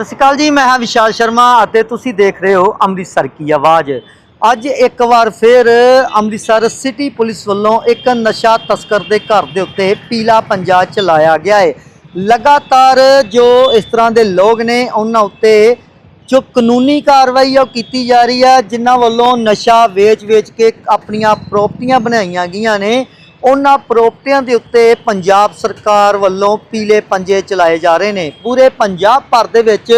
ਸਤਿ ਸ਼੍ਰੀ ਅਕਾਲ ਜੀ, ਮੈਂ ਹਾਂ ਵਿਸ਼ਾਲ ਸ਼ਰਮਾ ਅਤੇ ਤੁਸੀਂ ਦੇਖ ਰਹੇ ਹੋ ਅੰਮ੍ਰਿਤਸਰ ਕੀ ਆਵਾਜ਼। ਅੱਜ ਇੱਕ ਵਾਰ ਫਿਰ ਅੰਮ੍ਰਿਤਸਰ ਸਿਟੀ ਪੁਲਿਸ ਵੱਲੋਂ ਇੱਕ ਨਸ਼ਾ ਤਸਕਰ ਦੇ ਘਰ ਦੇ ਉੱਤੇ ਪੀਲਾ ਪੰਜਾ ਚਲਾਇਆ ਗਿਆ ਹੈ। ਲਗਾਤਾਰ ਜੋ ਇਸ ਤਰ੍ਹਾਂ ਦੇ ਲੋਕ ਨੇ, ਉਹਨਾਂ ਉੱਤੇ ਜੋ ਕਾਨੂੰਨੀ ਕਾਰਵਾਈ ਆ ਉਹ ਕੀਤੀ ਜਾ ਰਹੀ ਹੈ ਜਿਨ੍ਹਾਂ ਵੱਲੋਂ ਨਸ਼ਾ ਵੇਚ-ਵੇਚ ਕੇ ਆਪਣੀਆਂ ਪ੍ਰਾਪਰਟੀਆਂ ਬਣਾਈਆਂ ਗਈਆਂ ਨੇ। ਉਹਨਾਂ ਪ੍ਰਾਪਰਟੀਆਂ ਦੇ ਉੱਤੇ ਪੰਜਾਬ ਸਰਕਾਰ ਵੱਲੋਂ ਪੀਲੇ ਪੰਜੇ ਚਲਾਏ ਜਾ ਰਹੇ ਨੇ। ਪੂਰੇ ਪੰਜਾਬ ਭਰ ਦੇ ਵਿੱਚ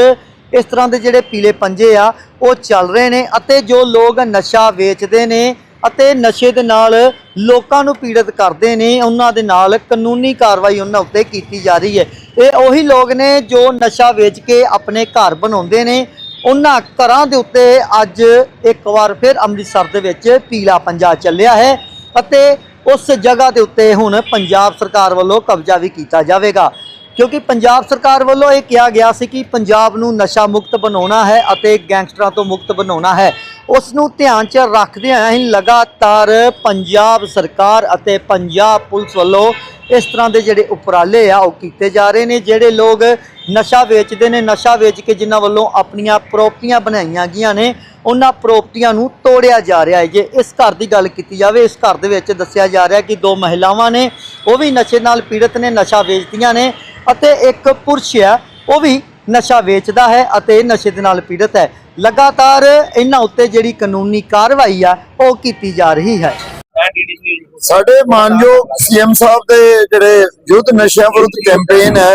ਇਸ ਤਰ੍ਹਾਂ ਦੇ ਜਿਹੜੇ ਪੀਲੇ ਪੰਜੇ ਆ, ਉਹ ਚੱਲ ਰਹੇ ਨੇ ਅਤੇ ਜੋ ਲੋਕ ਨਸ਼ਾ ਵੇਚਦੇ ਨੇ ਅਤੇ ਨਸ਼ੇ ਦੇ ਨਾਲ ਲੋਕਾਂ ਨੂੰ ਪੀੜਤ ਕਰਦੇ ਨੇ, ਉਹਨਾਂ ਦੇ ਨਾਲ ਕਾਨੂੰਨੀ ਕਾਰਵਾਈ ਉਹਨਾਂ ਉੱਤੇ ਕੀਤੀ ਜਾ ਰਹੀ ਹੈ। ਇਹ ਉਹੀ ਲੋਕ ਨੇ ਜੋ ਨਸ਼ਾ ਵੇਚ ਕੇ ਆਪਣੇ ਘਰ ਬਣਾਉਂਦੇ ਨੇ। ਉਹਨਾਂ ਘਰਾਂ ਦੇ ਉੱਤੇ ਅੱਜ ਇੱਕ ਵਾਰ ਫਿਰ ਅੰਮ੍ਰਿਤਸਰ ਦੇ ਵਿੱਚ ਪੀਲਾ ਪੰਜਾ ਚੱਲਿਆ ਹੈ ਅਤੇ ਉਸ ਜਗ੍ਹਾ ਦੇ ਉੱਤੇ ਹੁਣ ਪੰਜਾਬ ਸਰਕਾਰ ਵੱਲੋਂ ਕਬਜ਼ਾ ਵੀ ਕੀਤਾ ਜਾਵੇਗਾ। ਕਿਉਂਕਿ ਪੰਜਾਬ ਸਰਕਾਰ ਵੱਲੋਂ ਇਹ ਕਿਹਾ ਗਿਆ ਸੀ ਕਿ ਪੰਜਾਬ ਨੂੰ ਨਸ਼ਾ ਮੁਕਤ ਬਣਾਉਣਾ ਹੈ ਅਤੇ ਗੈਂਗਸਟਰਾਂ ਤੋਂ ਮੁਕਤ ਬਣਾਉਣਾ ਹੈ। ਉਸ ਨੂੰ ਧਿਆਨ 'ਚ ਰੱਖਦਿਆਂ ਹੀ ਲਗਾਤਾਰ ਪੰਜਾਬ ਸਰਕਾਰ ਅਤੇ ਪੰਜਾਬ ਪੁਲਿਸ ਵੱਲੋਂ ਇਸ ਤਰ੍ਹਾਂ ਦੇ ਜਿਹੜੇ ਉਪਰਾਲੇ ਆ, ਉਹ ਕੀਤੇ ਜਾ ਰਹੇ ਨੇ, ਜਿਹੜੇ ਲੋਕ ਨਸ਼ਾ ਵੇਚਦੇ ਨੇ, ਨਸ਼ਾ ਵੇਚ ਕੇ ਜਿਨ੍ਹਾਂ ਵੱਲੋਂ ਆਪਣੀਆਂ ਪ੍ਰਾਪਰਟੀਆਂ ਬਣਾਈਆਂ ਗਈਆਂ ਨੇ ਉਹਨਾਂ ਪ੍ਰਾਪਰਟੀਆਂ ਨੂੰ ਤੋੜਿਆ ਜਾ ਰਿਹਾ ਹੈ। ਜੇ ਇਸ ਘਰ ਦੀ ਗੱਲ ਕੀਤੀ ਜਾਵੇ, ਇਸ ਘਰ ਦੇ ਵਿੱਚ ਦੱਸਿਆ ਜਾ ਰਿਹਾ ਕਿ ਦੋ ਮਹਿਲਾਵਾਂ ਨੇ, ਉਹ ਵੀ ਨਸ਼ੇ ਨਾਲ ਪੀੜਤ ਨੇ, ਨਸ਼ਾ ਵੇਚਦੀਆਂ ਨੇ ਅਤੇ ਇੱਕ ਪੁਰਸ਼ ਹੈ, ਉਹ ਵੀ ਨਸ਼ਾ ਵੇਚਦਾ ਹੈ ਅਤੇ ਨਸ਼ੇ ਦੇ ਨਾਲ ਪੀੜਤ ਹੈ। ਲਗਾਤਾਰ ਇਹਨਾਂ ਉੱਤੇ ਜਿਹੜੀ ਕਾਨੂੰਨੀ ਕਾਰਵਾਈ ਆ, ਉਹ ਕੀਤੀ ਜਾ ਰਹੀ ਹੈ। ਸਾਡੇ ਮਾਨਯੋਗ ਸੀਐਮ ਸਾਹਿਬ ਦੇ ਜਿਹੜੇ ਯੁੱਧ ਨਸ਼ਿਆਂ ਵਿਰੁੱਧ ਕੈਂਪੇਨ ਹੈ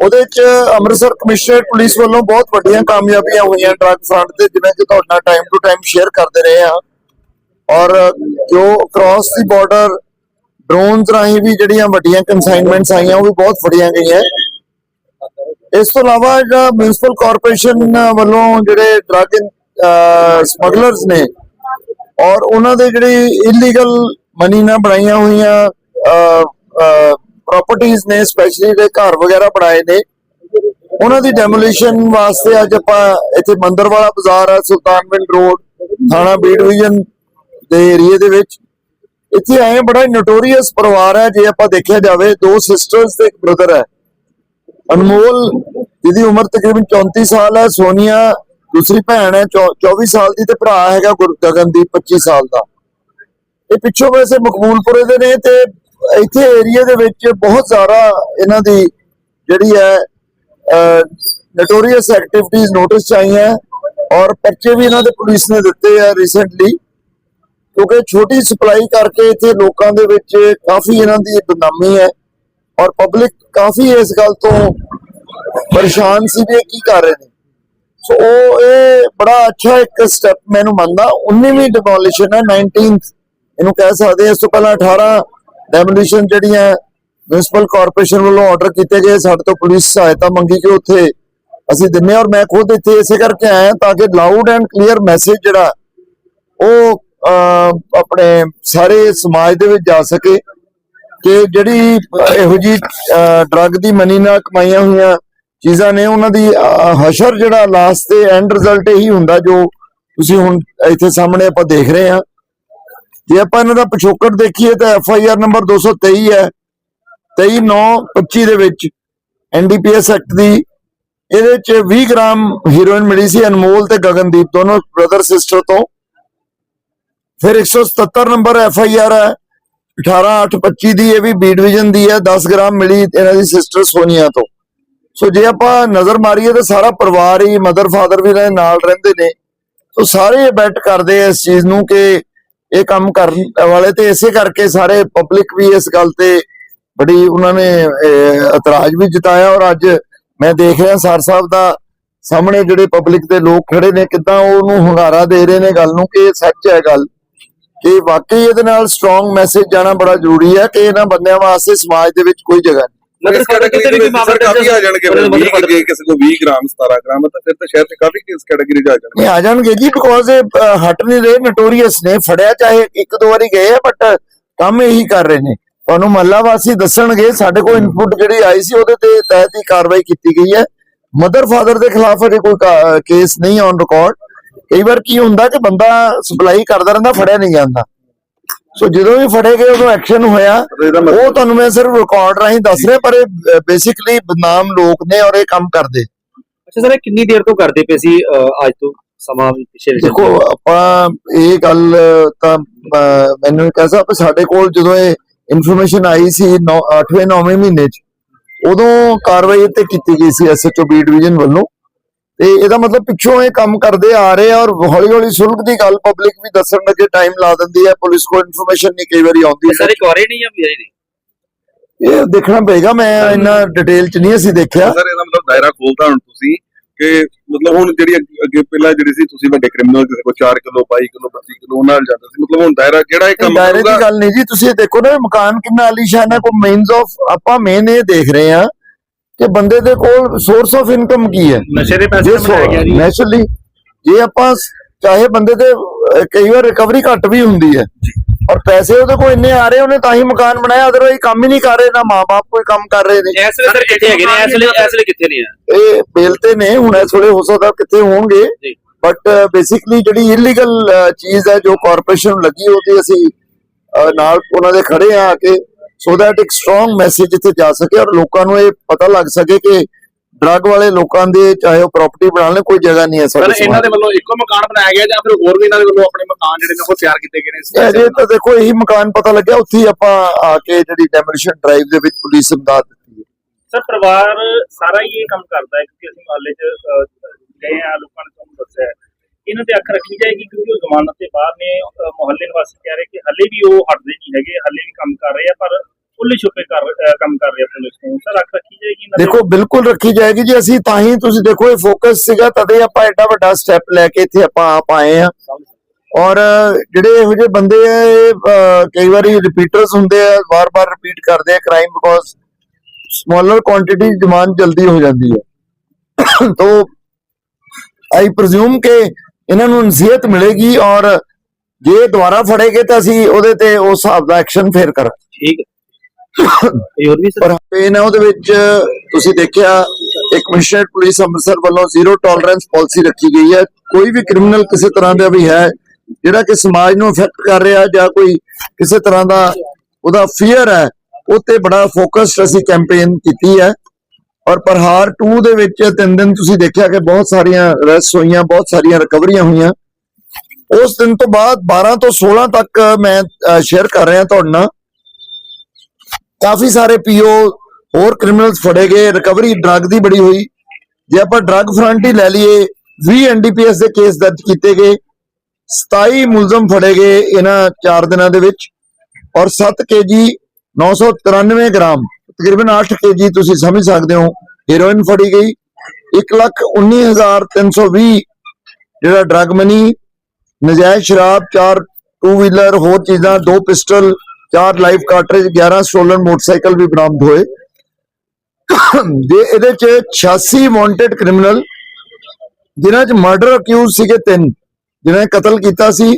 ਉਹਦੇ ਚ ਅੰਮ੍ਰਿਤਸਰ ਕਮਿਸ਼ਨਰ ਪੁਲਿਸ ਵੱਲੋਂ ਬਹੁਤ ਵੱਡੀਆਂ ਕਾਮਯਾਬੀਆਂ ਹੋਈਆਂ ਡਰੱਗ ਫਰੰਟ ਤੇ, ਜਿਵੇਂ ਕਿ ਤੁਹਾਡੇ ਟਾਈਮ ਟੂ ਟਾਈਮ ਸ਼ੇਅਰ ਕਰਦੇ ਰਹੇ ਹਾਂ। ਔਰ ਜੋ ਕ੍ਰਾਸ ਦੀ ਬਾਰਡਰ ਡਰੋਨਸ ਰਾਹੀਂ ਵੀ ਜਿਹੜੀਆਂ ਵੱਡੀਆਂ ਕਨਸਾਈਨਮੈਂਟਸ ਆਈਆਂ, ਉਹ ਵੀ ਬਹੁਤ ਫੜੀਆਂ ਗਈਆਂ। ਇਸ ਤੋਂ ਇਲਾਵਾ ਜਿਹੜਾ ਮਿਊਨਿਸਪਲ ਕਾਰਪੋਰੇਸ਼ਨ ਵੱਲੋਂ ਜਿਹੜੇ ਡਰੱਗ ਸਮਗਲਰਸ ਨੇ, ਔਰ ਉਹਨਾਂ ਦੇ ਜਿਹੜੀ ਇਲੀਗਲ ਮਨੀ ਨਾਲ ਬਣਾਈਆਂ ਹੋਈਆਂ ਪ੍ਰਾਪਰਟੀਆਂ ਨੇ ਸਪੈਸ਼ਲੀ ਦੇ ਘਰ ਵਗੈਰਾ ਬਣਾਏ ਨੇ, ਉਹਨਾਂ ਦੀ ਡੈਮੋਲੀਸ਼ਨ ਵਾਸਤੇ ਅੱਜ ਆਪਾਂ ਇੱਥੇ ਮੰਦਰਵਾਲਾ ਬਾਜ਼ਾਰ ਹੈ ਸੁਲਤਾਨਵਿੰਡ ਰੋਡ, ਥਾਣਾ ਬੀ ਡਿਵੀਜ਼ਨ ਦੇ ਏਰੀਏ ਦੇ ਵਿੱਚ। ਇੱਥੇ ਆਏ ਬੜਾ ਨੋਟੋਰੀਅਸ ਪਰਿਵਾਰ ਹੈ, ਜੇ ਆਪਾਂ ਦੇਖਿਆ ਜਾਵੇ, ਦੋ ਸਿਸਟਰਸ ਤੇ ਇੱਕ ਬ੍ਰਦਰ ਹੈ। ਅਨਮੋਲ, ਜਿਹਦੀ ਉਮਰ ਤਕਰੀਬਨ 34 ਸਾਲ ਹੈ, ਸੋਨੀਆ, ਦੂਸਰੀ ਭੈਣ ਹੈ, ਚੌ- 24 ਸਾਲ ਦੀ ਤੇ ਭਰਾ ਹੈਗਾ ਗੁਰ- ਗਗਨਦੀਪ 25 ਸਾਲ ਦਾ। ਇਹ ਪਿੱਛੋਂ ਵੈਸੇ ਮਕਬੂਲਪੁਰੇ ਦੇ ਨੇ ਤੇ ਇੱਥੇ ਏਰੀਆ ਦੇ ਵਿੱਚ ਬਹੁਤ ਜ਼ਿਆਦਾ ਇਹਨਾਂ ਦੀ ਜਿਹੜੀ ਹੈ ਨੋਟੋਰੀਅਸ ਐਕਟੀਵਿਟੀਜ਼ ਨੋਟਿਸ ਚਾਹੀਆਂ ਔਰ ਪਰਚੇ ਵੀ ਇਹਨਾਂ ਦੇ ਪੁਲਿਸ ਨੇ ਦਿੱਤੇ ਆ ਰੀਸੈਂਟਲੀ ਕਿਉਂਕਿ ਛੋਟੀ ਸਪਲਾਈ ਕਰਕੇ ਇੱਥੇ ਲੋਕਾਂ ਦੇ ਵਿੱਚ ਕਾਫੀ ਇਹਨਾਂ ਦੀ ਬਦਨਾਮੀ ਹੈ ਔਰ ਪਬਲਿਕ ਕਾਫੀ ਇਸ ਗੱਲ ਤੋਂ ਪਰੇਸ਼ਾਨ ਸੀ ਵੀ ਇਹ ਕੀ ਕਰ ਰਹੇ ਨੇ ਸੋ ਉਹ ਇਹ ਬੜਾ ਅੱਛਾ ਇੱਕ ਸਟੈਪ ਮੈਨੂੰ ਮੰਨਦਾ 19ਵੀਂ ਡਿਮੋਲਿਸ਼ਨ ਹੈ 19th ਇਹਨੂੰ ਕਹਿ ਸਕਦੇ ਹਾਂ। ਇਸ ਤੋਂ ਪਹਿਲਾਂ 18 ਡੈਮੋਲੀਸ਼ਨ ਜਿਹੜੀਆਂ ਮਿਊਨਿਸਪਲ ਕਾਰਪੋਰੇਸ਼ਨ ਵੱਲੋਂ ਆਰਡਰ ਕੀਤੇ ਗਏ, ਸਾਡੇ ਤੋਂ ਪੁਲਿਸ ਸਹਾਇਤਾ ਮੰਗੀ ਕਿ ਉੱਥੇ ਅਸੀਂ ਦਿੰਨੇ ਔਰ ਮੈਂ ਖੁਦ ਇੱਥੇ ਇਸੇ ਕਰਕੇ ਆਇਆ ਤਾਂ ਕਿ ਲਾਊਡ ਐਂਡ ਕਲੀਅਰ ਮੈਸੇਜ ਜਿਹੜਾ ਉਹ ਆਪਣੇ ਸਾਰੇ ਸਮਾਜ ਦੇ ਵਿੱਚ ਜਾ ਸਕੇ ਕਿ ਜਿਹੜੀ ਇਹੋ ਜੀ ਡਰੱਗ ਦੀ ਮਨੀ ਨਾਲ ਕਮਾਈਆਂ ਹੋਈਆਂ ਚੀਜ਼ਾਂ ਨੇ, ਉਹਨਾਂ ਦੀ ਹਸ਼ਰ ਜਿਹੜਾ ਲਾਸਟ ਤੇ ਐਂਡ ਰਿਜ਼ਲਟ ਇਹੀ ਹੁੰਦਾ ਜੋ ਤੁਸੀਂ ਹੁਣ ਇੱਥੇ ਸਾਹਮਣੇ ਆਪਾਂ ਦੇਖ ਰਹੇ ਹਾਂ। ਜੇ ਆਪਾਂ ਇਹਨਾਂ ਦਾ ਪਿਛੋਕੜ ਦੇਖੀਏ ਤਾਂ ਐਫ ਆਈ ਆਰ ਨੰਬਰ 223 ਹੈ 23925 ਦੇ ਵਿੱਚ ਐਨਡੀਪੀਐਸ ਐਕਟ ਦੀ, ਇਹਦੇ ਚ 20 ਗ੍ਰਾਮ ਹੀਰੋਇਨ ਮਿਲੀ ਸੀ ਅਨਮੋਲ ਤੇ ਗਗਨਦੀਪ ਦੋਨੋਂ ਬ੍ਰਦਰ ਸਿਸਟਰ ਤੋਂ। ਫਿਰ 177 ਨੰਬਰ ਐਫ ਆਈ ਆਰ ਹੈ 18825 ਦੀ, ਇਹ ਵੀ ਬੀ ਡਿਵੀਜ਼ਨ ਦੀ ਹੈ 10 ਗ੍ਰਾਮ ਮਿਲੀ ਇਹਨਾਂ ਦੀ ਸਿਸਟਰ ਸੋਨੀਆ ਤੋਂ। ਸੋ ਜੇ ਆਪਾਂ ਨਜ਼ਰ ਮਾਰੀਏ ਤਾਂ ਸਾਰਾ ਪਰਿਵਾਰ ਹੀ ਮਦਰ ਫਾਦਰ ਵੀ ਇਹਨਾਂ ਦੇ ਨਾਲ ਰਹਿੰਦੇ ਨੇ। ਸੋ ਸਾਰੇ ਬੈਟ ਕਰਦੇ ਆ ਇਸ ਚੀਜ਼ ਨੂੰ ਕਿ ਇਹ ਕੰਮ ਕਰਨ ਵਾਲੇ ਤੇ ਇਸੇ ਕਰਕੇ ਸਾਰੇ ਪਬਲਿਕ ਵੀ ਇਸ ਗੱਲ ਤੇ ਬੜੀ ਉਹਨਾਂ ਨੇ ਇਤਰਾਜ਼ ਵੀ ਜਤਾਇਆ ਔਰ ਅੱਜ ਮੈਂ ਦੇਖ ਰਿਹਾ ਸਰ ਸਾਹਿਬ ਦਾ ਸਾਹਮਣੇ ਜਿਹੜੇ ਪਬਲਿਕ ਦੇ ਲੋਕ ਖੜੇ ਨੇ, ਕਿਦਾਂ ਉਹਨੂੰ ਹੁੰਗਾਰਾ ਦੇ ਰਹੇ ਨੇ ਗੱਲ ਨੂੰ, ਕਿ ਇਹ ਸੱਚ ਹੈ ਗੱਲ, ਕਿ ਵਾਕਈ ਇਹਦੇ ਨਾਲ ਸਟਰੋਂਗ ਮੈਸੇਜ ਜਾਣਾ ਬੜਾ ਜ਼ਰੂਰੀ ਹੈ, ਕਿ ਇਹਨਾਂ ਬੰਦਿਆਂ ਵਾਸਤੇ ਸਮਾਜ ਦੇ ਵਿੱਚ ਕੋਈ ਜਗ੍ਹਾ ਅਗਰ ਕੈਟਾਗਰੀ ਦੇ ਵਿੱਚ ਸਰ ਕਾਫੀ ਆ ਜਾਣਗੇ ਉਹਦੇ 20 ਮਤਲਬ- ਅੱਗੇ ਕਿਸੇ ਕੋ 20 ਗ੍ਰਾਮ 17 ਗ੍ਰਾਮ ਤਾਂ ਫਿਰ ਤਾਂ ਸ਼ਹਿਰ 'ਚ ਕਾਫੀ ਇਸ ਕੈਟਾਗਰੀ 'ਚ ਆ ਜਾਣਗੇ। ਨਹੀਂ ਆ ਜਾਣਗੇ ਜੀ ਬਿਕੋਜ਼ ਇਹ ਹਟ ਨਹੀਂ ਰਹੇ ਨੋਟੋਰੀਅਸ ਨੇ ਫੜਿਆ ਚਾਹੇ ਇੱਕ ਦੋ ਵਾਰੀ ਗਏ ਆ ਬਟ ਕੰਮ ਇਹੀ ਕਰ ਰਹੇ ਨੇ। ਤੁਹਾਨੂੰ ਮਹੱਲਾ ਵਾਸੀ ਦੱਸਣਗੇ ਸਾਡੇ ਕੋਲ ਇਨਪੁਟ ਜਿਹੜੀ ਆਈ ਸੀ ਉਹਦੇ ਤੇ ਤਹਿਤ ਹੀ ਕਾਰਵਾਈ ਕੀਤੀ ਗਈ ਹੈ। ਮਦਰ ਫਾਦਰ ਦੇ ਖਿਲਾਫ ਅਜੇ ਕੋਈ ਕੇਸ ਨਹੀਂ ਔਨ ਰਿਕਾਰਡ ਕਈ ਵਾਰ ਕੀ ਹੁੰਦਾ ਕਿ ਬੰਦਾ ਸਪਲਾਈ ਕਰਦਾ ਰਹਿੰਦਾ ਫੜਿਆ ਨਹੀਂ ਜਾਂਦਾ। ਸੋ ਜਦੋਂ ਵੀ ਫੜੇ ਗਏ ਉਦੋਂ ਐਕਸ਼ਨ ਹੋਇਆ। ਉਹ ਤੁਹਾਨੂੰ ਮੈਂ ਸਿਰਫ ਰਿਕਾਰਡ ਰਾਹੀਂ ਦੱਸ ਰਿਹਾ ਪਰ ਇਹ ਬੇਸਿਕਲੀ ਬਦਨਾਮ ਲੋਕ ਨੇ ਔਰ ਇਹ ਕੰਮ ਕਰਦੇ। ਅੱਛਾ ਸਰ ਇਹ ਕਿੰਨੀ ਦੇਰ ਤੋਂ ਕਰਦੇ ਪਏ ਸੀ ਅੱਜ ਤੋਂ ਸਮਾਂ ਵੀ ਪਿਛਲੇ ਦੇਖੋ ਆਪਾਂ ਇਹ ਗੱਲ ਤਾਂ ਮੈਨੂੰ ਕਹਿ ਸਕਦਾ ਸਾਡੇ ਕੋਲ ਜਦੋਂ ਇਹ ਇਨਫੋਰਮੇਸ਼ਨ ਆਈ ਸੀ 8ਵੇਂ 9ਵੇਂ ਮਹੀਨੇ ਚ ਉਦੋਂ ਕਾਰਵਾਈ ਤੇ ਕੀਤੀ ਗਈ ਸੀ ਐਸਐਚਓ ਬੀ ਡਿਵੀਜ਼ਨ ਵੱਲੋਂ। ਤੇ ਇਹਦਾ ਮਤਲਬ ਪਿੱਛੋਂ ਇਹ ਕੰਮ ਕਰਦੇ ਆ ਰਹੇ ਆ ਔਰ ਹੌਲੀ ਹੌਲੀ ਸੁਲਗ ਦੀ ਗੱਲ ਪਬਲਿਕ ਵੀ ਦੱਸਣ ਲੱਗੇ ਟਾਈਮ ਲਾ ਦਿੰਦੀ ਹੈ ਪੁਲਿਸ ਕੋਲ ਇਨਫੋਰਮੇਸ਼ਨ ਨਹੀਂ ਕਈ ਵਾਰੀ ਆਉਂਦੀ ਸਰ ਇੱਕ ਵਾਰੇ ਨਹੀਂ ਜਾਂ ਵੀ ਆਏ ਨੇ ਇਹ ਦੇਖਣਾ ਪਏਗਾ ਮੈਂ ਇੰਨਾ ਡਿਟੇਲ ਚ ਨਹੀਂ ਅਸੀਂ ਦੇਖਿਆ। ਸਰ ਇਹਦਾ ਮਤਲਬ ਦਾਇਰਾ ਖੋਲਦਾ ਹੁਣ ਤੁਸੀਂ ਕਿ ਮਤਲਬ ਹੁਣ ਜਿਹੜੀ ਅੱਗੇ- ਪਹਿਲਾਂ ਜਿਹੜੀ ਸੀ ਤੁਸੀਂ ਵੱਡੇ ਕ੍ਰਿਮੀਨਲ ਕਿਸੇ ਕੋਲ 4 ਕਿਲੋ 22 ਕਿਲੋ 25 ਕਿਲੋ ਉਹਨਾਂ ਨਾਲ ਜਾਂਦਾ ਸੀ। ਮਤਲਬ ਹੁਣ ਦਾਇਰਾ ਜਿਹੜਾ ਇਹ ਕੰਮ ਦਾਇਰੇ ਦੀ ਗੱਲ ਨਹੀਂ ਜੀ ਤੁਸੀਂ ਇਹ ਦੇਖੋ ਨਾ ਇਹ ਮਕਾਨ ਕਿੰਨਾ ਆਲੀਸ਼ਾਨ ਹੈ ਕੋਈ ਮੇਨਸ ਆਫ ਆਪਾਂ ਮੇਨ ਇਹ ਦੇਖ ਰਹੇ ਆ ਕਿ ਬੰਦੇ ਦੇ ਕੋਲ ਸੋਰਸ ਆਫ ਇਨਕਮ ਕੀ ਹੈ? ਨਸ਼ੇ ਦੇ ਪੈਸੇ ਬਣਾਇਆ ਗਿਆ ਜੀ। ਨੈਚੁਰਲੀ ਜੇ ਆਪਾਂ ਚਾਹੇ ਬੰਦੇ ਦੇ ਕਈ ਵਾਰ ਰਿਕਵਰੀ ਘੱਟ ਵੀ ਹੁੰਦੀ ਹੈ ਔਰ ਪੈਸੇ ਉਹਦੇ ਕੋਲ ਇੰਨੇ ਆ ਰਹੇ ਉਹਨੇ ਤਾਂ ਹੀ ਮਕਾਨ ਬਣਾਇਆ ਅਦਰਵਾਈਜ਼ ਕੰਮ ਹੀ ਨਹੀਂ ਕਰ ਰਹੇ ਨਾ ਮਾਪੇ ਕੋਈ ਕੰਮ ਕਰ ਰਹੇ ਨੇ। ਇਸ ਵੇਲੇ ਸਰ ਕਿੱਥੇ ਹੈਗੇ ਨੇ? ਇਸ ਵੇਲੇ ਇਸ ਵੇਲੇ ਕਿੱਥੇ ਨੇ? ਇਹ ਬੇਲ ਤੇ ਨੇ ਹੁਣ ਇਸ ਵੇਲੇ ਹੋ ਸਕਦਾ ਕਿੱਥੇ ਹੋਣਗੇ। ਬਟ ਬੇਸਿਕਲੀ ਜਿਹੜੀ ਇਲੀਗਲ ਚੀਜ਼ ਹੈ ਜੋ ਕਾਰਪੋਰੇਸ਼ਨ ਲੱਗੀ ਉਹਦੀ ਅਸੀਂ ਨਾਲ ਉਹਨਾਂ ਦੇ ਖੜੇ ਆ ਕੇ ਸੋ ਦੈਟ ਇੱਕ ਸਟਰੋਂਗ ਮੈਸੇਜ ਇੱਥੇ ਜਾ ਸਕੇ ਔਰ ਲੋਕਾਂ ਨੂੰ ਇਹ ਪਤਾ ਲੱਗ ਸਕੇ ਕਿ ਡਰੱਗ ਵਾਲੇ ਲੋਕਾਂ ਦੇ ਚਾਹੇ ਉਹ ਪ੍ਰਾਪਰਟੀ ਬਣਾ ਲੈਣ ਕੋਈ ਜਗ੍ਹਾ ਨਹੀਂ ਹੈ ਸਰ ਸਾਡੇ ਇਹਨਾਂ ਦੇ ਵੱਲੋਂ ਇੱਕੋ ਮਕਾਨ ਬਣਾਇਆ ਗਿਆ ਜਾਂ ਫਿਰ ਹੋਰ ਵੀ ਇਹਨਾਂ ਦੇ ਵੱਲੋਂ ਆਪਣੇ ਮਕਾਨ ਜਿਹੜੇ ਨੇ ਉਹ ਤਿਆਰ ਕੀਤੇ ਗਏ ਨੇ ਅਜੇ ਤਾਂ ਦੇਖੋ ਇਹੀ ਮਕਾਨ ਪਤਾ ਲੱਗਿਆ ਉੱਥੇ ਹੀ ਆਪਾਂ ਆ ਕੇ ਜਿਹੜੀ ਡੈਮੋਲੀਸ਼ਨ ਡਰਾਈਵ ਦੇ ਵਿੱਚ ਪੁਲਿਸ ਇਮਦਾਦ ਦਿੱਤੀ ਹੈ ਸਰ ਪਰਿਵਾਰ ਸਾਰਾ ਹੀ ਇਹ ਕੰਮ ਕਰਦਾ ਹੈ ਕਿਉਂਕਿ ਅਸੀਂ ਮੁਹੱਲੇ 'ਚ ਗਏ ਆ ਲੋਕਾਂ ਨੇ ਤੁਹਾਨੂੰ ਦੱਸਿਆ। ਇਹਨਾਂ ਤੇ ਅੱਖ ਰੱਖੀ ਜਾਏਗੀ ਕਿਉਂਕਿ ਉਹ ਜ਼ਮਾਨਤ ਤੇ ਬਾਹਰ ਨੇ ਮੁਹੱਲੇ ਨਿਵਾਸੀ ਕਹਿ ਰਹੇ ਕਿ ਹੱਲੇ ਵੀ ਉਹ ਹਟਦੇ ਨਹੀਂ ਹੈਗੇ ਹੱਲੇ ਵੀ ਕੰਮ ਕਰ ਰਹੇ ਆ ਪਰ ਖੁੱਲੇ ਛੁਪੇ ਕਰ ਕੰਮ ਕਰ ਰਹੇ ਆ ਪੁਲਿਸ ਨੂੰ। ਸਰ ਅੱਖ ਰੱਖੀ ਜਾਏਗੀ ਦੇਖੋ ਬਿਲਕੁਲ ਰੱਖੀ ਜਾਏਗੀ ਜੀ। ਅਸੀਂ ਤਾਂ ਹੀ ਤੁਸੀਂ ਦੇਖੋ ਇਹ ਫੋਕਸ ਸੀਗਾ ਤਦੇ ਆਪਾਂ ਐਡਾ ਵੱਡਾ ਸਟੈਪ ਲੈ ਕੇ ਇੱਥੇ ਆਪਾਂ ਆਪ ਆਏ ਆ ਔਰ ਜਿਹੜੇ ਇਹੋ ਜਿਹੇ ਬੰਦੇ ਆ ਇਹ ਅਹ, ਕਈ ਵਾਰੀ ਰਿਪੀਟਰਸ ਹੁੰਦੇ ਆ ਵਾਰ-ਵਾਰ ਰਿਪੀਟ ਕਰਦੇ ਆ crime because smaller quantity demand ਜਲਦੀ ਹੋ ਜਾਂਦੀ ਹੈ। ਤੋ ਆਈ ਪ੍ਰਜ਼ੂਮ ਕਿ ਇਹਨਾਂ ਨੂੰ ਨਸੀਹਤ ਮਿਲੇਗੀ ਔਰ ਜੇ ਦੁਬਾਰਾ ਫੜੇਗੇ ਤਾਂ ਅਸੀਂ ਉਹਦੇ ਤੇ ਉਸ ਹਿਸਾਬ ਦਾ ਐਕਸ਼ਨ ਫੇਰ ਕਰਾਂਗੇ ਠੀਕ ਹੈ। ਹੋਰ ਵੀ ਸਰ? ਪਰ ਪੇਨ ਹੈ ਉਹਦੇ ਵਿੱਚ ਤੁਸੀਂ ਦੇਖਿਆ ਇੱਕ ਕਮਿਸ਼ਨਰ ਪੁਲਿਸ ਅੰਮ੍ਰਿਤਸਰ ਵੱਲੋਂ ਜ਼ੀਰੋ ਟੋਲਰੈਂਸ ਪਾਲਿਸੀ ਰੱਖੀ ਗਈ ਹੈ। ਕੋਈ ਵੀ ਕ੍ਰਿਮੀਨਲ ਕਿਸੇ ਤਰ੍ਹਾਂ ਦਾ ਵੀ ਹੈ ਜਿਹੜਾ ਕਿ ਸਮਾਜ ਨੂੰ ਇਫੈਕਟ ਕਰ ਰਿਹਾ ਜਾਂ ਕੋਈ ਕਿਸੇ ਤਰ੍ਹਾਂ ਦਾ ਉਹਦਾ ਫੀਅਰ ਹੈ ਉਹ ਤੇ ਬੜਾ ਫੋਕਸਡ ਅਸੀਂ ਕੈਂਪੇਨ ਕੀਤੀ ਹੈ। ਔਰ ਪ੍ਰਹਾਰ 2 ਦੇ ਵਿੱਚ ਤਿੰਨ ਦਿਨ ਤੁਸੀਂ ਦੇਖਿਆ ਕਿ ਬਹੁਤ ਸਾਰੀਆਂ ਅਰੈਸਟ ਹੋਈਆਂ, ਬਹੁਤ ਸਾਰੀਆਂ ਰਿਕਵਰੀਆਂ ਹੋਈਆਂ। ਉਸ ਦਿਨ ਤੋਂ ਬਾਅਦ 12 ਤੋਂ 16 ਤੱਕ ਮੈਂ ਸ਼ੇਅਰ ਕਰ ਰਿਹਾ ਤੁਹਾਡੇ ਨਾਲ। ਕਾਫੀ ਸਾਰੇ ਪੀਓ ਹੋਰ ਕ੍ਰਿਮੀਨਲਸ ਫੜੇ ਗਏ ਰਿਕਵਰੀ ਡਰੱਗ ਦੀ ਬੜੀ ਹੋਈ। ਜੇ ਆਪਾਂ ਡਰੱਗ ਫਰੰਟ ਹੀ ਲੈ ਲਈਏ 20 ਐਨਡੀਪੀਐਸ ਦੇ ਕੇਸ ਦਰਜ ਕੀਤੇ ਗਏ 27 ਮੁਲਜ਼ਮ ਫੜੇ ਗਏ ਇਹਨਾਂ 4 ਦਿਨਾਂ ਦੇ ਵਿੱਚ, ਔਰ 7 ਕੇਜੀ 993 ਗ੍ਰਾਮ। ਤਕਰੀਬਨ 8 ਕੇਜੀ ਤੁਸੀਂ ਸਮਝ ਸਕਦੇ ਹੋ ਹੀਰੋਇਨ ਫੜੀ ਗਈ। 119320 ਜਿਹੜਾ ਡਰੱਗ ਮਨੀ ਨਜਾਇਜ਼ ਸ਼ਰਾਬ, ਚਾਰ ਟੂ ਵੀਲਰ ਹੋਰ ਚੀਜ਼ਾਂ, ਦੋ ਪਿਸਟਲ ਚਾਰ ਲਾਈਫ ਕਾਰਟ੍ਰਿਜ 11 ਸਟੋਲਨ ਮੋਟਰਸਾਈਕਲ ਵੀ ਬਰਾਮਦ ਹੋਏ। ਜੇ ਇਹਦੇ ਚ 86 ਵਾਂਟਡ ਕ੍ਰਿਮੀਨਲ ਜਿਨ੍ਹਾਂ ਚ ਮਰਡਰ ਅਕਿਊਜ਼ ਸੀਗੇ ਤਿੰਨ, ਜਿਨ੍ਹਾਂ ਨੇ ਕਤਲ ਕੀਤਾ ਸੀ।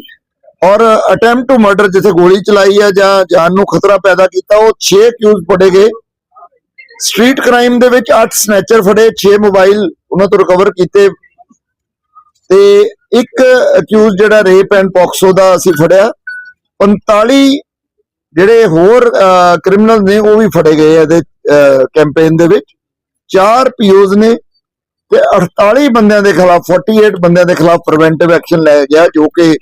ਔਰ ਅਟੈਂਪਟ ਟੂ ਮਰਡਰ ਜਿੱਥੇ ਗੋਲੀ ਚਲਾਈ ਹੈ ਜਾਂ ਜਾਨ ਨੂੰ ਖਤਰਾ ਪੈਦਾ ਕੀਤਾ, ਉਹ 6 ਅਕਿਊਜ਼ ਫੜੇ ਗਏ। ਸਟਰੀਟ ਕ੍ਰਾਈਮ ਦੇ ਵਿੱਚ 8 ਸਨੈਚਰ ਫੜੇ 6 ਮੋਬਾਈਲ ਉਹਨਾਂ ਤੋਂ ਰਿਕਵਰ ਕੀਤੇ। ਤੇ ਇੱਕ ਅਕਿਊਜ਼ ਜਿਹੜਾ ਰੇਪ ਐਂਡ ਪੌਕਸੋ ਦਾ ਅਸੀਂ ਫੜਿਆ। 45 ਜਿਹੜੇ ਹੋਰ ਕ੍ਰਿਮੀਨਲ ਨੇ ਉਹ ਵੀ ਫੜੇ ਗਏ ਇਹਦੇ ਕੈਂਪੇਨ ਦੇ ਵਿੱਚ। ਚਾਰ ਪੀਓਜ਼ ਨੇ ਤੇ 48 ਬੰਦਿਆਂ ਦੇ ਖਿਲਾਫ 48 ਬੰਦਿਆਂ ਦੇ ਖਿਲਾਫ ਪ੍ਰੀਵੈਂਟਿਵ ਐਕਸ਼ਨ ਲਿਆ ਗਿਆ, ਜੋ ਕਿ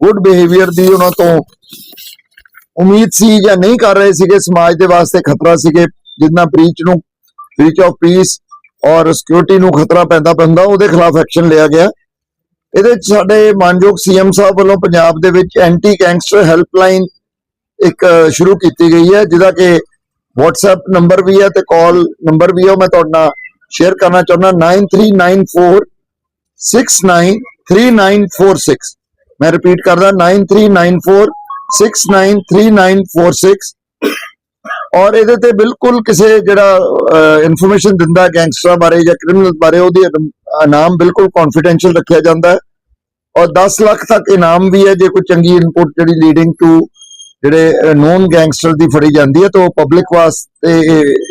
ਗੁੱਡ ਬਿਹੇਵੀਅਰ ਦੀ ਉਹਨਾਂ ਤੋਂ ਉਮੀਦ ਸੀ ਜਾਂ ਨਹੀਂ ਕਰ ਰਹੇ ਸੀਗੇ, ਸਮਾਜ ਦੇ ਵਾਸਤੇ ਖਤਰਾ ਸੀਗੇ। ਜਿੰਨਾ ਬ੍ਰੀਚ ਨੂੰ ਬ੍ਰੀਚ ਆਫ ਪੀਸ ਔਰ ਸਿਕਿਉਰਿਟੀ ਨੂੰ ਖਤਰਾ ਪੈਦਾ ਪੈਂਦਾ ਉਹਦੇ ਖਿਲਾਫ ਐਕਸ਼ਨ ਲਿਆ ਗਿਆ ਇਹਦੇ ਚ ਸਾਡੇ ਮਾਨਯੋਗ ਸੀਐਮ ਸਾਹਿਬ ਵੱਲੋਂ ਪੰਜਾਬ ਦੇ ਵਿੱਚ ਐਂਟੀ ਗੈਂਗਸਟਰ ਹੈਲਪਲਾਈਨ ਇੱਕ ਸ਼ੁਰੂ ਕੀਤੀ ਗਈ ਹੈ ਜਿਹਦਾ ਕਿ WhatsApp ਨੰਬਰ ਵੀ ਹੈ ਤੇ ਕਾਲ ਨੰਬਰ ਵੀ ਹੈ ਉਹ ਮੈਂ ਤੁਹਾਡੇ ਨਾਲ ਸ਼ੇਅਰ ਕਰਨਾ ਚਾਹੁੰਦਾ 9394 693946 ਮੈਂ ਰਿਪੀਟ ਕਰਦਾ 9394 693946 ਔਰ ਇਹਦੇ ਤੇ ਬਿਲਕੁਲ ਕਿਸੇ ਜਿਹੜਾ ਇਨਫੋਰਮੇਸ਼ਨ ਦਿੰਦਾ ਗੈਂਗਸਟਰਾਂ ਬਾਰੇ ਜਾਂ ਕ੍ਰਿਮੀਨਲ ਬਾਰੇ ਉਹਦੀ ਅਹ, ਨਾਮ ਬਿਲਕੁਲ ਕੌਨਫੀਡੈਂਸ਼ੀਅਲ ਰੱਖਿਆ ਜਾਂਦਾ ਹੈ। ਔਰ 10 ਲੱਖ ਤੱਕ ਇਨਾਮ ਵੀ ਹੈ ਜੇ ਕੋਈ ਚੰਗੀ ਇਨਪੁਟ ਜਿਹੜੀ ਲੀਡਿੰਗ ਟੂ ਜਿਹੜੇ ਨੋਨ ਗੈਂਗਸਟਰ ਦੀ ਫੜੀ ਜਾਂਦੀ ਹੈ ਤਾਂ ਉਹ ਪਬਲਿਕ ਵਾਸਤੇ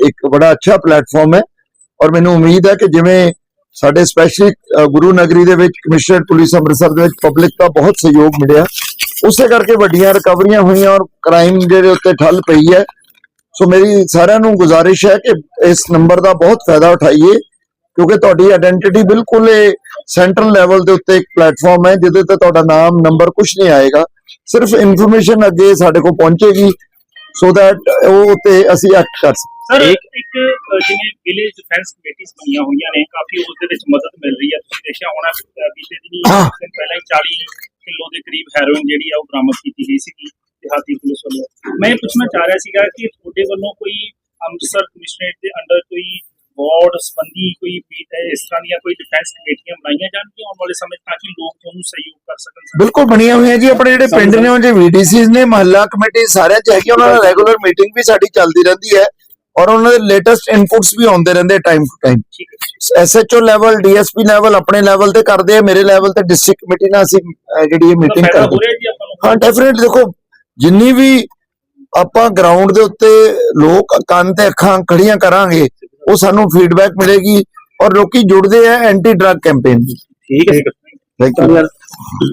ਇੱਕ ਬੜਾ ਅੱਛਾ ਪਲੇਟਫਾਰਮ ਹੈ। ਔਰ ਮੈਨੂੰ ਉਮੀਦ ਹੈ ਕਿ ਜਿਵੇਂ ਸਾਡੇ ਸਪੈਸ਼ਲੀ ਗੁਰੂ ਨਗਰੀ ਦੇ ਵਿੱਚ ਕਮਿਸ਼ਨਰ ਪੁਲਿਸ ਅੰਮ੍ਰਿਤਸਰ ਦੇ ਵਿੱਚ ਪਬਲਿਕ ਦਾ ਬਹੁਤ ਸਹਿਯੋਗ ਮਿਲਿਆ ਉਸੇ ਕਰਕੇ ਵੱਡੀਆਂ ਰਿਕਵਰੀਆਂ ਹੋਈਆਂ ਔਰ ਕ੍ਰਾਈਮ ਜਿਹੜੇ ਉੱਤੇ ਠੱਲ ਪਈ ਹੈ। ਸੋ ਮੇਰੀ ਸਾਰਿਆਂ ਨੂੰ ਗੁਜ਼ਾਰਿਸ਼ ਹੈ ਕਿ ਇਸ ਨੰਬਰ ਦਾ ਬਹੁਤ ਫਾਇਦਾ ਉਠਾਈਏ ਕਿਉਂਕਿ ਤੁਹਾਡੀ ਆਇਡੈਂਟੀਟੀ ਬਿਲਕੁਲ ਇਹ ਸੈਂਟਰਲ ਲੈਵਲ ਦੇ ਉੱਤੇ ਇੱਕ ਪਲੇਟਫਾਰਮ ਹੈ ਜਿਹਦੇ ਤੇ ਤੁਹਾਡਾ ਨਾਮ ਨੰਬਰ ਕੁਝ ਨਹੀਂ ਆਏਗਾ। ਸਿਰਫ ਇਨਫੋਰਮੇਸ਼ਨ ਅੱਗੇ ਸਾਡੇ ਕੋਲ ਪਹੁੰਚੇਗੀ ਸੋ that ਉਹ ਤੇ ਅਸੀਂ ਐਕਟ ਕਰ ਸਕੀਏ। ਸਰ ਇੱਕ ਜਿਵੇਂ ਵਿਲੇਜ ਡਿਫੈਂਸ ਕਮੇਟੀਆਂ ਬਣੀਆਂ ਹੋਈਆਂ ਨੇ ਕਾਫੀ ਉਸ ਦੇ ਵਿੱਚ ਮਦਦ ਮਿਲ ਰਹੀ ਹੈ। ਤੁਸੀਂ ਦੇਖਿਆ ਹੋਣਾ ਬੀਤੇ ਦਿਨੀ ਪਹਿਲਾਂ ਹੀ 40 ਕਿਲੋ ਦੇ ਕਰੀਬ ਹੈਰੋਇਨ ਜਿਹੜੀ ਆ ਉਹ ਬਰਾਮਦ ਕੀਤੀ ਗਈ ਸੀਗੀ ਦਿਹਾਤੀ ਪੁਲਿਸ ਵੱਲੋਂ। ਮੈਂ ਪੁੱਛਣਾ ਚਾਹ ਰਿਹਾ ਸੀਗਾ ਕਿ ਤੁਹਾਡੇ ਵੱਲੋਂ ਕੋਈ ਅੰਮ੍ਰਿਤਸਰ ਕਮਿਸ਼ਨਰੇਟ ਦੇ ਅੰਡਰ ਕੋਈ ਵਾਰਡ ਸੰਬੰਧੀ ਕੋਈ ਇਸ ਤਰ੍ਹਾਂ ਦੀਆਂ ਕੋਈ ਡਿਫੈਂਸ ਕਮੇਟੀਆਂ ਬਣਾਈਆਂ ਜਾਣਗੀਆਂ ਆਉਣ ਵਾਲੇ ਸਮੇਂ ਤਾਂ ਕਿ ਲੋਕ ਤੁਹਾਨੂੰ ਸਹਿਯੋਗ ਕਰ ਸਕਣ ਬਿਲਕੁਲ ਬਣੀਆਂ ਹੋਈਆਂ ਜੀ ਆਪਣੇ ਜਿਹੜੇ ਪਿੰਡ ਨੇ ਉਹ ਜੇ ਵੀਡੀਸੀਜ਼ ਨੇ ਮਹੱਲਾ ਕਮੇਟੀ ਸਾਰਿਆਂ ਚ ਹੈਗੀ ਉਹਨਾਂ ਨਾਲ ਰੈਗੂਲਰ ਮੀਟਿੰਗ ਵੀ ਸਾਡੀ ਚੱਲਦੀ ਰਹਿੰਦੀ ਹੈ ਔਰ ਉਹਨਾਂ ਦੇ ਲੇਟੈਸਟ ਇਨਪੁਟਸ ਵੀ ਆਉਂਦੇ ਰਹਿੰਦੇ time to time SHO level DSP level ਆਪਣੇ ਲੈਵਲ ਤੇ ਕਰਦੇ ਆ ਮੇਰੇ ਲੈਵਲ ਤੇ ਡਿਸਟ੍ਰਿਕਟ ਕਮੇਟੀ ਨਾਲ ਅਸੀਂ ਜਿਹੜੀ ਇਹ ਮੀਟਿੰਗ ਕਰਦੇ ਹਾਂ ਡੈਫੀਨਿਟਲੀ ਦੇਖੋ ਜਿੰਨੀ ਵੀ ਆਪਾਂ ਗਰਾਊਂਡ ਦੇ ਉੱਤੇ ਲੋਕ ਕੰਨ ਤੇ ਅੱਖਾਂ ਖੜੀਆਂ ਕਰਾਂਗੇ ਉਹ ਸਾਨੂੰ ਫੀਡਬੈਕ ਮਿਲੇਗੀ ਔਰ ਲੋਕੀ ਜੁੜਦੇ ਆ ਐਂਟੀ ਡਰੱਗ ਕੈਂਪੇਨ ਠੀਕ ਹੈ। Thank you